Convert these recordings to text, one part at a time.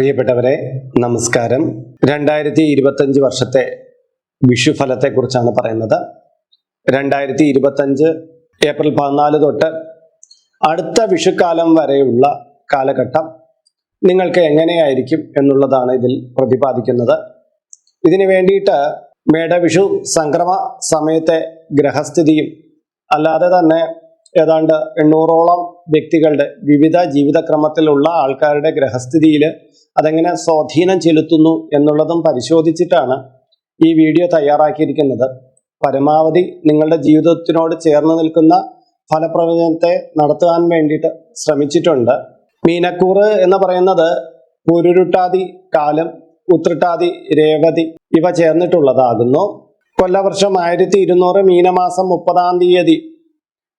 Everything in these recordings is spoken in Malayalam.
പ്രിയപ്പെട്ടവരെ നമസ്കാരം. രണ്ടായിരത്തി ഇരുപത്തഞ്ച് വർഷത്തെ വിഷുഫലത്തെക്കുറിച്ചാണ് പറയുന്നത്. രണ്ടായിരത്തി ഇരുപത്തഞ്ച് ഏപ്രിൽ പതിനാല് തൊട്ട് അടുത്ത വിഷുക്കാലം വരെയുള്ള കാലഘട്ടം നിങ്ങൾക്ക് എങ്ങനെയായിരിക്കും എന്നുള്ളതാണ് ഇതിൽ പ്രതിപാദിക്കുന്നത്. ഇതിനു വേണ്ടിയിട്ട് മേടവിഷു സംക്രമ സമയത്തെ ഗ്രഹസ്ഥിതിയും അല്ലാതെ തന്നെ ഏതാണ്ട് എണ്ണൂറോളം വ്യക്തികളുടെ വിവിധ ജീവിതക്രമത്തിലുള്ള ആൾക്കാരുടെ ഗ്രഹസ്ഥിതിയിൽ അതെങ്ങനെ സ്വാധീനം ചെലുത്തുന്നു എന്നുള്ളതും പരിശോധിച്ചിട്ടാണ് ഈ വീഡിയോ തയ്യാറാക്കിയിരിക്കുന്നത്. പരമാവധി നിങ്ങളുടെ ജീവിതത്തിനോട് ചേർന്ന് നിൽക്കുന്ന ഫലപ്രവചനത്തെ നടത്താൻ വേണ്ടിയിട്ട് ശ്രമിച്ചിട്ടുണ്ട്. മീനക്കൂറ് എന്ന് പറയുന്നത് പുരുരുട്ടാതി കാലം ഉത്രട്ടാതി രേവതി ഇവ ചേർന്നിട്ടുള്ളതാകുന്നു. കൊല്ലവർഷം ആയിരത്തി ഇരുന്നൂറ് മീനമാസം മുപ്പതാം തീയതി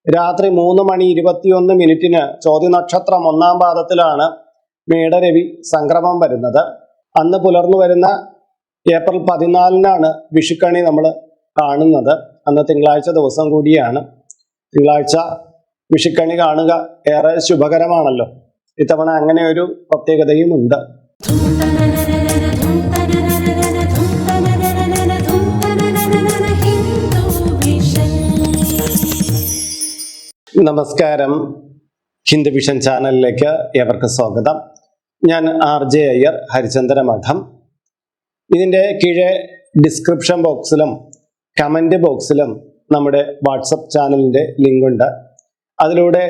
രാത്രി മൂന്ന് മണി ഇരുപത്തിയൊന്ന് മിനിറ്റിന് ചോദ്യനക്ഷത്രം ഒന്നാം പാദത്തിലാണ് മേടരവി സംക്രമം വരുന്നത്. അന്ന് പുലർന്നു വരുന്ന ഏപ്രിൽ പതിനാലിനാണ് വിഷുക്കണി നമ്മൾ കാണുന്നത്. അന്ന് തിങ്കളാഴ്ച ദിവസം കൂടിയാണ്. തിങ്കളാഴ്ച വിഷുക്കണി കാണുക ഏറെ ശുഭകരമാണല്ലോ. ഇത്തവണ അങ്ങനെ ഒരു പ്രത്യേകതയുമുണ്ട് നമസ്കാരം. ഹിന്ദു വിഷൻ ചാനലിലേക്ക് ഏവർക്ക് സ്വാഗതം. ഞാൻ ആർ ജെ അയ്യർ ഹരിചന്ദ്ര മഠം. ഇതിന്റെ കീഴെ ഡിസ്ക്രിപ്ഷൻ ബോക്സിലും കമന്റ് ബോക്സിലും നമ്മുടെ വാട്സപ്പ് ചാനലിന്റെ ലിങ്കുണ്ട്. അതിലൂടെ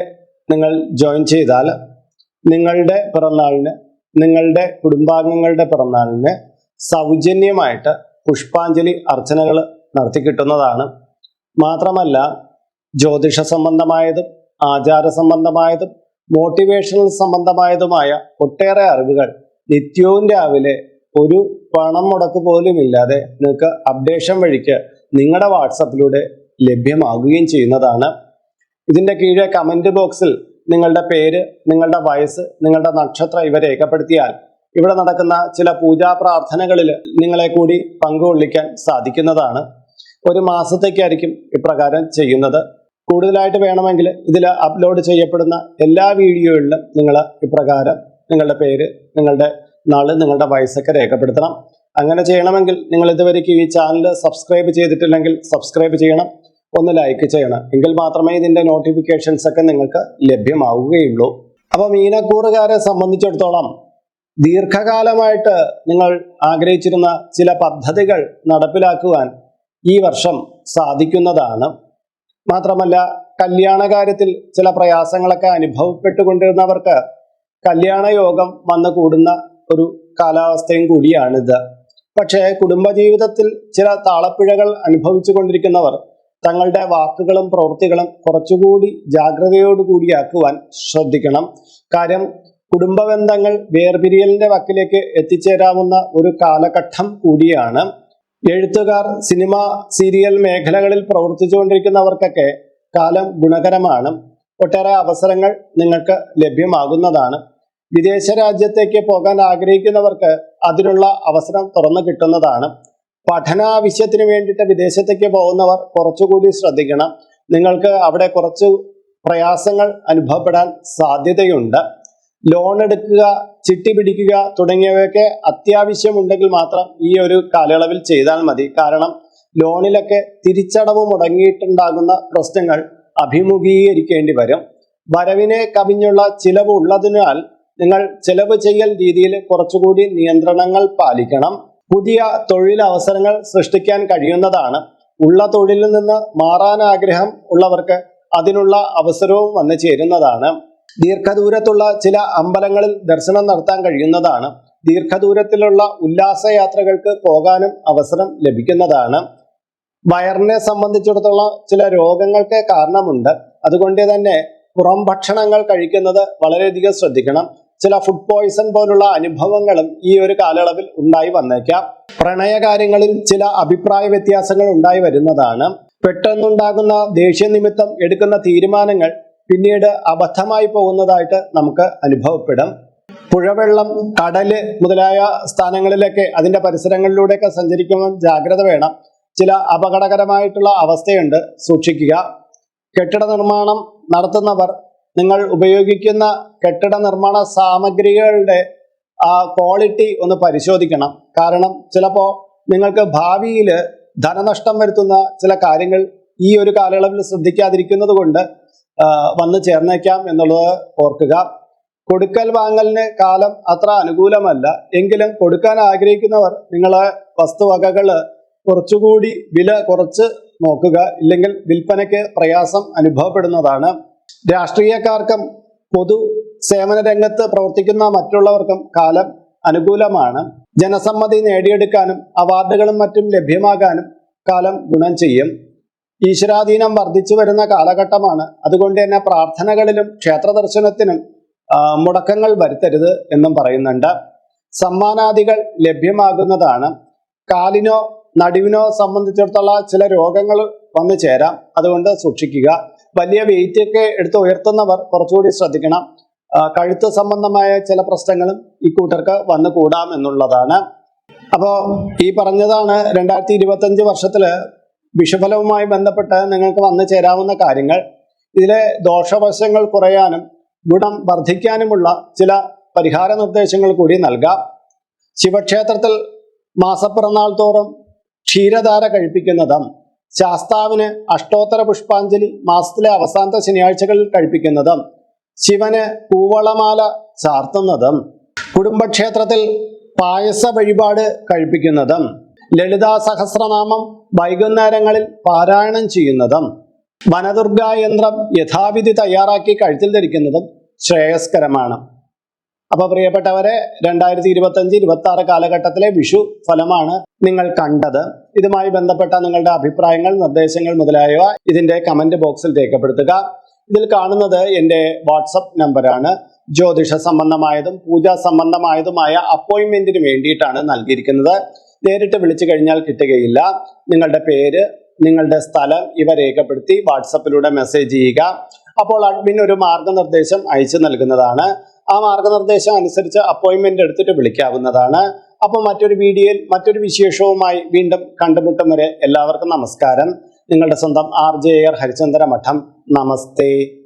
നിങ്ങൾ ജോയിൻ ചെയ്താൽ നിങ്ങളുടെ പിറന്നാളിന് നിങ്ങളുടെ കുടുംബാംഗങ്ങളുടെ പിറന്നാളിന് സൗജന്യമായിട്ട് പുഷ്പാഞ്ജലി അർച്ചനകൾ നടത്തി കിട്ടുന്നതാണ്. മാത്രമല്ല ജ്യോതിഷ സംബന്ധമായതും ആചാര സംബന്ധമായതും മോട്ടിവേഷണൽ സംബന്ധമായതുമായ ഒട്ടേറെ അറിവുകൾ നിത്യവും രാവിലെ ഒരു പണം മുടക്ക് പോലും ഇല്ലാതെ നിങ്ങൾക്ക് അപ്ഡേഷൻ വഴിക്ക് നിങ്ങളുടെ വാട്സപ്പിലൂടെ ലഭ്യമാകുകയും ചെയ്യുന്നതാണ്. ഇതിന്റെ കീഴെ കമന്റ് ബോക്സിൽ നിങ്ങളുടെ പേര് നിങ്ങളുടെ വയസ്സ് നിങ്ങളുടെ നക്ഷത്രം ഇവ രേഖപ്പെടുത്തിയാൽ ഇവിടെ നടക്കുന്ന ചില പൂജാ പ്രാർത്ഥനകളിൽ നിങ്ങളെ കൂടി പങ്കുകൊള്ളിക്കാൻ സാധിക്കുന്നതാണ്. ഒരു മാസത്തേക്കായിരിക്കും ഇപ്രകാരം ചെയ്യുന്നത്. കൂടുതലായിട്ട് വേണമെങ്കിൽ ഇതിൽ അപ്ലോഡ് ചെയ്യപ്പെടുന്ന എല്ലാ വീഡിയോകളിലും നിങ്ങൾ ഇപ്രകാരം നിങ്ങളുടെ പേര് നിങ്ങളുടെ നാൾ നിങ്ങളുടെ വയസ്സൊക്കെ രേഖപ്പെടുത്തണം. അങ്ങനെ ചെയ്യണമെങ്കിൽ നിങ്ങൾ ഇതുവരെയ്ക്ക് ഈ ചാനൽ സബ്സ്ക്രൈബ് ചെയ്തിട്ടില്ലെങ്കിൽ സബ്സ്ക്രൈബ് ചെയ്യണം ഒന്ന് ലൈക്ക് ചെയ്യണം. എങ്കിൽ മാത്രമേ ഇതിന്റെ നോട്ടിഫിക്കേഷൻസ് ഒക്കെ നിങ്ങൾക്ക് ലഭ്യമാവുകയുള്ളൂ. അപ്പോൾ മീനക്കൂറുകാരെ സംബന്ധിച്ചിടത്തോളം ദീർഘകാലമായിട്ട് നിങ്ങൾ ആഗ്രഹിച്ചിരുന്ന ചില പദ്ധതികൾ നടപ്പിലാക്കുവാൻ ഈ വർഷം സാധിക്കുന്നതാണ്. മാത്രമല്ല കല്യാണ കാര്യത്തിൽ ചില പ്രയാസങ്ങളൊക്കെ അനുഭവപ്പെട്ടുകൊണ്ടിരുന്നവർക്ക് കല്യാണ യോഗം വന്നു കൂടുന്ന ഒരു കാലാവസ്ഥയും കൂടിയാണിത്. പക്ഷേ കുടുംബജീവിതത്തിൽ ചില താളപ്പിഴകൾ അനുഭവിച്ചു കൊണ്ടിരിക്കുന്നവർ തങ്ങളുടെ വാക്കുകളും പ്രവൃത്തികളും കുറച്ചുകൂടി ജാഗ്രതയോടുകൂടിയാക്കുവാൻ ശ്രദ്ധിക്കണം. കാര്യം കുടുംബബന്ധങ്ങൾ വേർപിരിയലിന്റെ വക്കിലേക്ക് എത്തിച്ചേരാവുന്ന ഒരു കാലഘട്ടം കൂടിയാണ്. എഴുത്തുകാർ സിനിമ സീരിയൽ മേഖലകളിൽ പ്രവർത്തിച്ചുകൊണ്ടിരിക്കുന്നവർക്കൊക്കെ കാലം ഗുണകരമാണ്. ഒട്ടേറെ അവസരങ്ങൾ നിങ്ങൾക്ക് ലഭ്യമാകുന്നതാണ്. വിദേശ രാജ്യത്തേക്ക് പോകാൻ ആഗ്രഹിക്കുന്നവർക്ക് അതിനുള്ള അവസരം തുറന്നു കിട്ടുന്നതാണ്. പഠനാവശ്യത്തിന് വേണ്ടിയിട്ട് വിദേശത്തേക്ക് പോകുന്നവർ കുറച്ചുകൂടി ശ്രദ്ധിക്കണം. നിങ്ങൾക്ക് അവിടെ കുറച്ച് പ്രയാസങ്ങൾ അനുഭവപ്പെടാൻ സാധ്യതയുണ്ട്. ലോൺ എടുക്കുക ചിട്ടി പിടിക്കുക തുടങ്ങിയവയൊക്കെ അത്യാവശ്യമുണ്ടെങ്കിൽ മാത്രം ഈ ഒരു കാലയളവിൽ ചെയ്താൽ മതി. കാരണം ലോണിലൊക്കെ തിരിച്ചടവ് മുടങ്ങിയിട്ടുണ്ടാകുന്ന പ്രശ്നങ്ങൾ അഭിമുഖീകരിക്കേണ്ടി വരും. വരവിനെ കവിഞ്ഞുള്ള ചിലവ് ഉള്ളതിനാൽ നിങ്ങൾ ചെലവ് ചെയ്യൽ രീതിയിൽ കുറച്ചുകൂടി നിയന്ത്രണങ്ങൾ പാലിക്കണം. പുതിയ തൊഴിലവസരങ്ങൾ സൃഷ്ടിക്കാൻ കഴിയുന്നതാണ്. ഉള്ള തൊഴിലിൽ നിന്ന് മാറാൻ ആഗ്രഹം ഉള്ളവർക്ക് അതിനുള്ള അവസരവും വന്നു ചേരുന്നതാണ്. ദീർഘദൂരത്തുള്ള ചില അമ്പലങ്ങളിൽ ദർശനം നടത്താൻ കഴിയുന്നതാണ്. ദീർഘദൂരത്തിലുള്ള ഉല്ലാസയാത്രകൾക്ക് പോകാനും അവസരം ലഭിക്കുന്നതാണ്. വയറിനെ സംബന്ധിച്ചിടത്തോളം ചില രോഗങ്ങൾക്ക് കാരണമുണ്ട്. അതുകൊണ്ട് തന്നെ പുറം ഭക്ഷണങ്ങൾ കഴിക്കുന്നത് വളരെയധികം ശ്രദ്ധിക്കണം. ചില ഫുഡ് പോയിസൺ പോലുള്ള അനുഭവങ്ങളും ഈ ഒരു കാലയളവിൽ ഉണ്ടായി വന്നേക്കാം. പ്രണയകാര്യങ്ങളിൽ ചില അഭിപ്രായ വ്യത്യാസങ്ങൾ ഉണ്ടായി വരുന്നതാണ്. പെട്ടെന്നുണ്ടാകുന്ന ദേഷ്യ നിമിത്തം എടുക്കുന്ന തീരുമാനങ്ങൾ പിന്നീട് അബദ്ധമായി പോകുന്നതായിട്ട് നമുക്ക് അനുഭവപ്പെടും. പുഴവെള്ളം കടൽ മുതലായ സ്ഥാനങ്ങളിലൊക്കെ അതിന്റെ പരിസരങ്ങളിലൂടെയൊക്കെ സഞ്ചരിക്കുമ്പോൾ ജാഗ്രത വേണം. ചില അപകടകരമായിട്ടുള്ള അവസ്ഥയുണ്ട്. സൂക്ഷിക്കുക. കെട്ടിട നിർമ്മാണം നടത്തുന്നവർ നിങ്ങൾ ഉപയോഗിക്കുന്ന കെട്ടിട നിർമ്മാണ സാമഗ്രികളുടെ ആ ക്വാളിറ്റി ഒന്ന് പരിശോധിക്കണം. കാരണം ചിലപ്പോൾ നിങ്ങൾക്ക് ഭാവിയിൽ ധനനഷ്ടം വരുത്തുന്ന ചില കാര്യങ്ങൾ ഈ ഒരു കാലയളവിൽ ശ്രദ്ധിക്കാതിരിക്കുന്നത് കൊണ്ട് വന്നു ചേർന്നേക്കാം എന്നുള്ളത് ഓർക്കുക. കൊടുക്കൽ വാങ്ങലിന് കാലം അത്ര അനുകൂലമല്ല. എങ്കിലും കൊടുക്കാൻ ആഗ്രഹിക്കുന്നവർ നിങ്ങളെ വസ്തുവകകൾ കുറച്ചുകൂടി വില കുറച്ച് നോക്കുക. ഇല്ലെങ്കിൽ വിൽപ്പനയ്ക്ക് പ്രയാസം അനുഭവപ്പെടുന്നതാണ്. രാഷ്ട്രീയക്കാർക്കും പൊതു സേവന രംഗത്ത് പ്രവർത്തിക്കുന്ന മറ്റുള്ളവർക്കും കാലം അനുകൂലമാണ്. ജനസമ്മതി നേടിയെടുക്കാനും അവാർഡുകളും മറ്റും ലഭ്യമാകാനും കാലം ഗുണം ചെയ്യും. ഈശ്വരാധീനം വർദ്ധിച്ചു വരുന്ന കാലഘട്ടമാണ്. അതുകൊണ്ട് തന്നെ പ്രാർത്ഥനകളിലും ക്ഷേത്ര ദർശനത്തിനും മുടക്കങ്ങൾ വരുത്തരുത് എന്നും പറയുന്നുണ്ട്. സമ്മാനാദികൾ ലഭ്യമാകുന്നതാണ്. കാലിനോ നടുവിനോ സംബന്ധിച്ചിടത്തോളം ചില രോഗങ്ങൾ വന്നു ചേരാം. അതുകൊണ്ട് സൂക്ഷിക്കുക. വലിയ വെയിറ്റ് ഒക്കെ എടുത്ത് ഉയർത്തുന്നവർ കുറച്ചുകൂടി ശ്രദ്ധിക്കണം. കഴുത്ത് സംബന്ധമായ ചില പ്രശ്നങ്ങളും ഈ കൂട്ടർക്ക് വന്നു കൂടാം എന്നുള്ളതാണ് അപ്പോൾ ഈ പറഞ്ഞതാണ് രണ്ടായിരത്തി ഇരുപത്തി അഞ്ച് വർഷത്തിൽ വിഷുഫലവുമായി ബന്ധപ്പെട്ട് നിങ്ങൾക്ക് വന്നു ചേരാവുന്ന കാര്യങ്ങൾ ഇതിലെ ദോഷവശങ്ങൾ കുറയാനും ഗുണം വർദ്ധിക്കാനുമുള്ള ചില പരിഹാര നിർദ്ദേശങ്ങൾ കൂടി നൽകാം. ശിവക്ഷേത്രത്തിൽ മാസപ്പിറന്നാൾ തോറും ക്ഷീരധാര കഴിപ്പിക്കുന്നതും ശാസ്താവിന് അഷ്ടോത്തര പുഷ്പാഞ്ജലി മാസത്തിലെ അവസാനത്തെ ശനിയാഴ്ചകളിൽ കഴിപ്പിക്കുന്നതും ശിവന് പൂവളമാല ചാർത്തുന്നതും കുടുംബക്ഷേത്രത്തിൽ പായസ വഴിപാട് കഴിപ്പിക്കുന്നതും ലളിതാ സഹസ്രനാമം വൈകുന്നേരങ്ങളിൽ പാരായണം ചെയ്യുന്നതും വനദുർഗാ യന്ത്രം യഥാവിധി തയ്യാറാക്കി കഴുത്തിൽ ധരിക്കുന്നതും ശ്രേയസ്കരമാണ്. അപ്പൊ പ്രിയപ്പെട്ടവരെ രണ്ടായിരത്തി ഇരുപത്തി അഞ്ച് ഇരുപത്തി ആറ് കാലഘട്ടത്തിലെ വിഷു ഫലമാണ് നിങ്ങൾ കണ്ടത്. ഇതുമായി ബന്ധപ്പെട്ട നിങ്ങളുടെ അഭിപ്രായങ്ങൾ നിർദ്ദേശങ്ങൾ മുതലായവ ഇതിന്റെ കമന്റ് ബോക്സിൽ രേഖപ്പെടുത്തുക. ഇതിൽ കാണുന്നത് എന്റെ വാട്സപ്പ് നമ്പറാണ്. ജ്യോതിഷ സംബന്ധമായതും പൂജാ സംബന്ധമായതുമായ അപ്പോയിന്റ്മെന്റിന് വേണ്ടിയിട്ടാണ് നൽകിയിരിക്കുന്നത്. നേരിട്ട് വിളിച്ചു കഴിഞ്ഞാൽ കിട്ടുകയില്ല. നിങ്ങളുടെ പേര് നിങ്ങളുടെ സ്ഥലം ഇവ രേഖപ്പെടുത്തി വാട്സപ്പിലൂടെ മെസ്സേജ് ചെയ്യുക. അപ്പോൾ അഡ്മിൻ ഒരു മാർഗനിർദ്ദേശം അയച്ചു നൽകുന്നതാണ്. ആ മാർഗനിർദ്ദേശം അനുസരിച്ച് അപ്പോയിന്റ്മെന്റ് എടുത്തിട്ട് വിളിക്കാവുന്നതാണ്. അപ്പോൾ മറ്റൊരു വീഡിയോയിൽ മറ്റൊരു വിശേഷവുമായി വീണ്ടും കണ്ടുമുട്ടും വരെ എല്ലാവർക്കും നമസ്കാരം. നിങ്ങളുടെ സ്വന്തം ആർ ജെ ആർ ഹരിചന്ദ്ര മഠം നമസ്തേ.